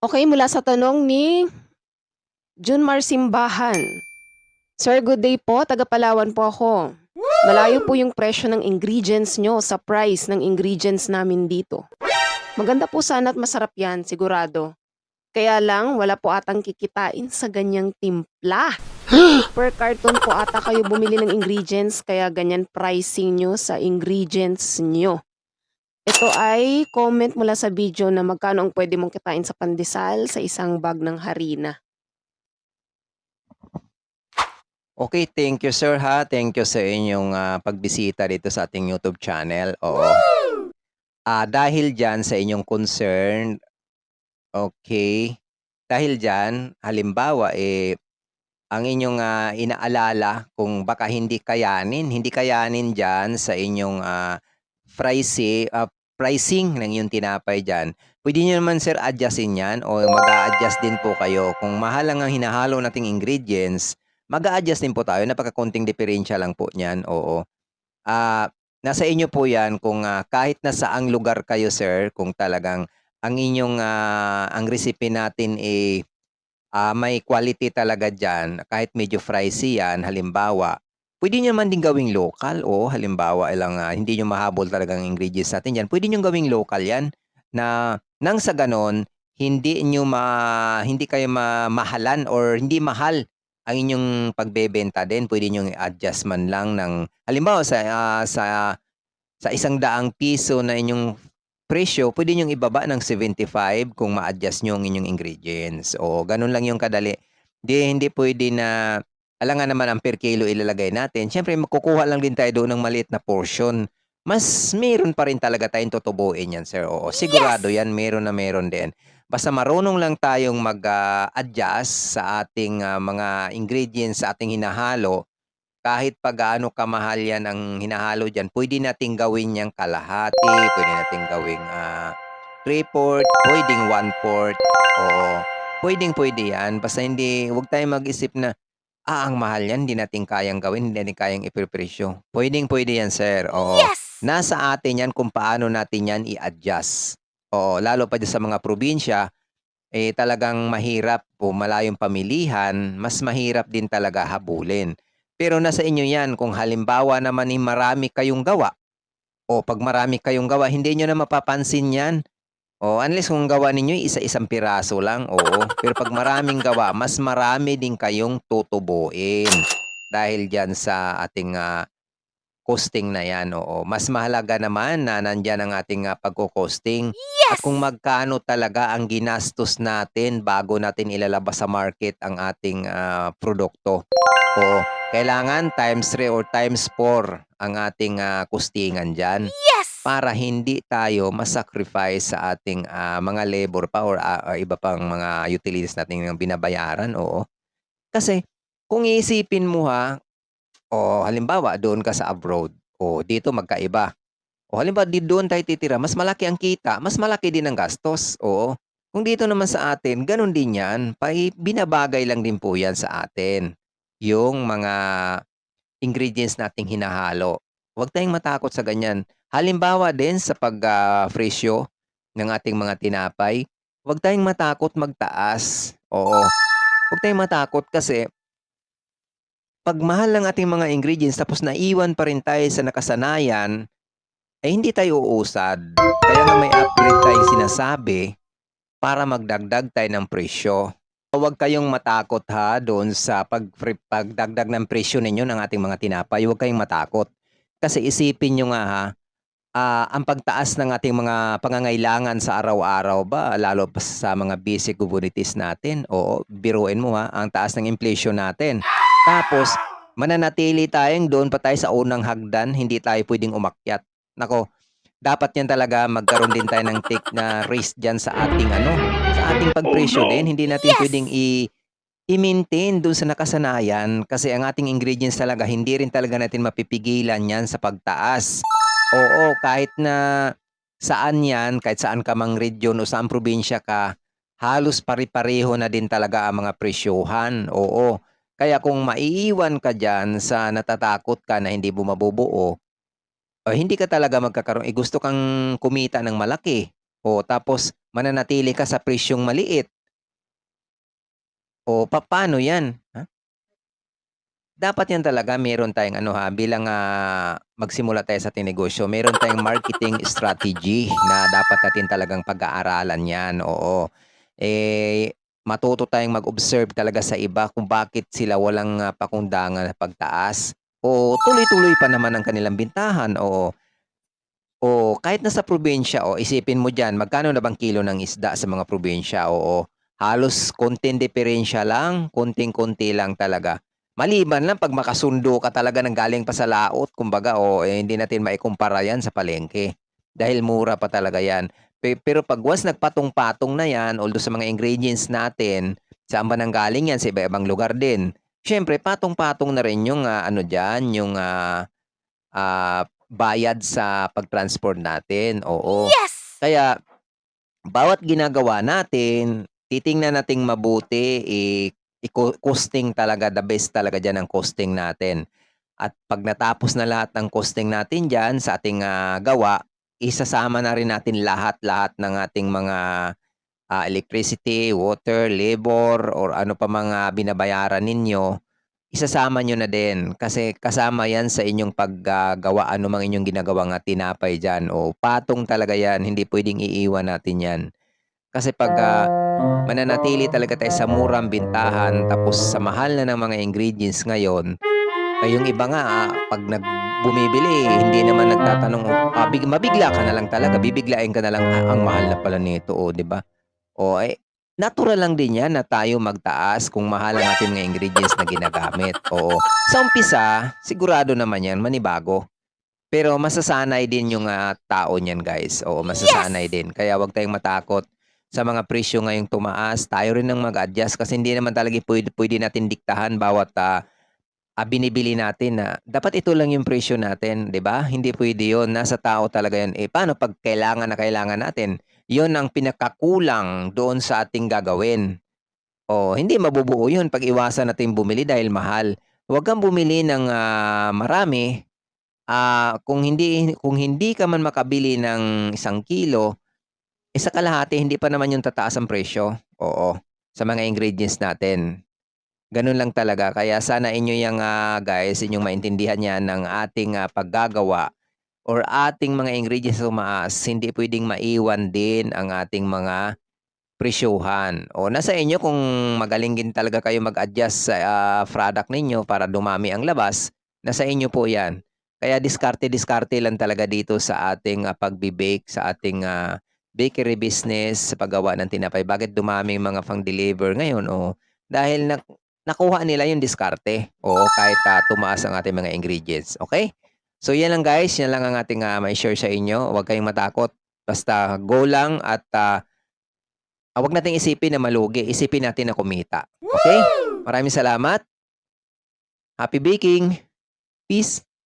Okey, mula sa tanong ni Junmar Simbahan. Sir, good day po, taga Palawan po ako. Malayo po yung presyo ng ingredients niyo sa price ng ingredients namin dito. Maganda po sana at masarap yan, sigurado. Kaya lang, wala po atang kikitain sa ganyang timpla. Per carton po ata kayo bumili ng ingredients, kaya ganyan pricing nyo sa ingredients nyo. Ito ay comment mula sa video na magkano ang pwede mong kitain sa pandesal sa isang bag ng harina. Okay, thank you sir ha. Thank you sa inyong ah, pagbisita dito sa ating YouTube channel. Oo. Ah, dahil diyan sa inyong concern, okay. Dahil diyan, halimbawa eh ang inyong ah, inaalala kung baka hindi kayanin, hindi kayanin diyan sa inyong ah, price, ah, pricing ng iyong tinapay diyan. Pwede niyo naman sir adjustin 'yan o mag-a-adjust din po kayo kung mahal lang ang hinahalo nating ingredients mag-a-adjust din po tayo, napakakonting diferensya lang po niyan, oo. Ah, nasa inyo po 'yan kung, ah, kahit na saang lugar kayo sir, kung talagang ang inyong, ah, ang recipe natin, eh, ah, may quality talaga diyan, kahit medyo pricey 'yan halimbawa, puwede niyo naman din gawing lokal o halimbawa lang, ah, hindi niyo mahabol talagang ingredients natin diyan, puwede niyong gawing lokal 'yan na nang sa gano'n hindi niyo ma hindi kayo mamahalan or hindi mahal ang inyong pagbebenta din. Puwede niyong i-adjust man lang ng halimbawa sa, ah, sa sa ₱100 na inyong presyo, puwede niyong ibaba ng 75 kung ma-adjust niyo ang inyong ingredients. Oo, gano'n lang yung kadali. 'Di hindi puwede na alangan naman ang per kilo ilalagay natin. Siyempre kukuha lang din tayo doon ng maliit na portion. Mas meron pa rin talaga tayong tutubuin 'yan sir, oo. Sigurado 'yan, meron na meron din. Basta marunong lang tayong mag, ah, adjust sa ating, ah, mga ingredients sa ating hinahalo, kahit pa gaano kamahal 'yan ang hinahalo diyan, puwede nating gawin niyang kalahati, puwede nating gawing, ah, 3/4, puwedeng 1/4, oo. Puwedeng-puwede 'yan basta hindi huwag tayong mag-isip na, "Ah, ang mahal niyan, hindi natin kayang gawin, hindi natin kayang iprepresyo." Puwedeng-puwede 'yan sir, oo. Nasa atin 'yan kung paano natin 'yan i-adjust. Oo, lalo pa diyan sa mga probinsya, eh, talagang mahirap o malayong pamilihan, mas mahirap din talaga habulin. Pero nasa inyo 'yan kung halimbawa naman, eh, marami kayong gawa, o 'pag marami kayong gawa hindi niyo na mapapansin 'yan. Oo, unless kung gawa ninyo isa-isang piraso lang, oo. Pero 'pag maraming gawa, mas marami din kayong tutubuin dahil diyan sa ating, ah, costing na 'yan, oo. Mas mahalaga naman na nandiyan ang ating, ah, pagko-costing at kung magkano talaga ang ginastos natin bago natin ilalabas sa market ang ating, ah, produkto. Oo, kailangan times 3 or times 4 ang ating, ah, kostingan diyan. Para hindi tayo ma-sacrifice sa ating, ah, mga labor pa or, ah, iba pang mga utilities natin na binabayaran, oo. Kasi kung iisipin mo ha, o halimbawa doon ka sa abroad, o dito magkaiba. O halimbawa di doon tayo titira, mas malaki ang kita, mas malaki din ang gastos, oo. Kung dito naman sa atin, gano'n din 'yan, pai binabagay lang din po 'yan sa atin, yung mga ingredients nating hinahalo. Huwag tayong matakot sa ganyan. Halimbawa din sa pag, presyo ng ating mga tinapay, huwag tayong matakot magtaas, oo. Huwag tayong matakot kasi 'pag mahal ang ating mga ingredients tapos naiwan pa rin tayo sa nakasanayan, ay hindi tayo uusad. Kaya nga may upgrade tayong sinasabi para magdagdag tayo ng presyo. Huwag kayong matakot ha doon sa pagpre pagdagdag ng presyo ninyo ng ating mga tinapay, huwag kayong matakot. Kasi isipin niyo nga ha, ah, ang pagtaas ng ating mga pangangailangan sa araw-araw ba, lalo pa sa mga basic commodities natin, oo, biruin mo ha, ang taas ng inflation natin. Tapos mananatili tayong doon pa tayo sa unang hagdan, hindi tayo puwedeng umakyat. Naku, dapat 'yan talaga magkaroon din tayo ng take na risk diyan sa ating ano, sa ating pagpresyo din. Hindi natin puwedeng i i-maintain doon sa nakasanayan kasi ang ating ingredients talaga hindi rin talaga natin mapipigilan 'yan sa pagtaas. Oo, kahit na saan 'yan, kahit saan ka mang region o saang probinsya ka, halos pare-pareho na din talaga ang mga presyohan, oo. Kaya kung maiiwan ka diyan sa natatakot ka na hindi mo mabubuo, o hindi ka talaga magkakaroon eh, gusto kang kumita ng malaki, O tapos mananatili ka sa presyong maliit. O papaano 'yan, ha? Dapat 'yan talaga meron tayong ano, ha, bilang, ah, magsimula tayo sa tinegosyo, meron tayong marketing strategy na dapat natin talagang pag-aaralan 'yan, oo. Eh, matuto tayong mag-observe talaga sa iba kung bakit sila walang, ah, pakundangan na pagtaas o tuloy-tuloy pa naman ang kanilang bintahan, oo. O kahit nasa probinsya, o isipin mo diyan, magkano na bang kilo ng isda sa mga probinsya, oo. Halos konting diferensya lang, konting-konti lang talaga. Maliban lang 'pag makasundo ka talaga ng galing pa sa laot kumbaga, o eh, hindi natin maikumpara 'yan sa palengke. Dahil mura pa talaga 'yan. Pe pero 'pag once nagpatong-patong na 'yan, although sa mga ingredients natin, saan ba nanggaling 'yan, sa iba-ibang lugar din. Siyempre patong-patong na rin yung, ah, ano diyan, yung, ah, ah, bayad sa pag-transport natin, oo. Yes! Kaya bawat ginagawa natin, titingnan nating mabuti, eh, iko costing talaga, the best talaga diyan ang costing natin. At 'pag natapos na lahat ng costing natin diyan sa ating, ah, gawa, isasama na rin natin lahat-lahat ng ating mga, ah, electricity, water, labor, or ano pa mga binabayaran ninyo, isasama niyo na din. Kasi kasama 'yan sa inyong paggagawa anumang inyong ginagawang, tinapay diyan. Oo, patong talaga 'yan, hindi puwedeng iiwan natin 'yan. Kasi 'pag, ah, mananatili talaga tayo sa murang bintahan tapos sa mahal na ng mga ingredients ngayon, ay yung iba nga, ah, 'pag nag bumibili hindi naman nagtatanong, ah, big mabigla ka na lang talaga, bibiglain ka na lang, "Ah, ang mahal na pala nito." Oh, 'di ba? Oh, eh, natural lang din 'yan na tayo magtaas kung mahal ang ating mga ingredients na ginagamit, oo. Sa umpisa, sigurado naman 'yan manibago. Pero masasanay din yung, ah, tao niyan guys, oo, masasanay Yes! din. Kaya 'wag tayong matakot sa mga presyo ngayong tumaas, tayo rin ang mag-adjust kasi hindi naman talaga puwede puwede natin diktahan bawat, ah, ah, binibili natin na dapat ito lang yung presyo natin, 'di ba? Hindi puwede 'yun, nasa tao talaga 'yan. Eh, paano 'pag kailangan na kailangan natin? 'Yun ang pinakakulang doon sa ating gagawin. Oh, hindi mabubuo 'yun 'pag iwasan nating bumili dahil mahal. Huwag kang bumili ng, ah, marami, ah, kung hindi kung hindi ka man makabili ng isang kilo, eh, sa kalahati hindi pa naman 'yun tataas ang presyo, oo, sa mga ingredients natin. Gano'n lang talaga. Kaya sana inyo yang, ah, guys, inyong maintindihan 'yan ng ating, ah, paggagawa or ating mga ingredients na tumaas, hindi puwedeng maiwan din ang ating mga presyuhan. O nasa inyo kung magaling din talaga kayo mag-adjust sa, ah, product ninyo para dumami ang labas, nasa inyo po 'yan. Kaya diskarte-diskarte lang talaga dito sa ating, ah, pagbe-bake, sa ating, ah, bakery business, sa paggawa ng tinapay. Bakit dumami yung mga pang-deliver ngayon? Oh, dahil nak nakuha nila yung diskarte, oo, kahit, ah, tumaas ang ating mga ingredients, okey? So 'yan lang guys, 'yan lang ang ating, ah, mai-share sa inyo. Huwag kayong matakot, basta go lang at, ah, ah, 'wag nating isipin na malugi, isipin natin na kumita, okey? Maraming salamat. Happy baking. Peace.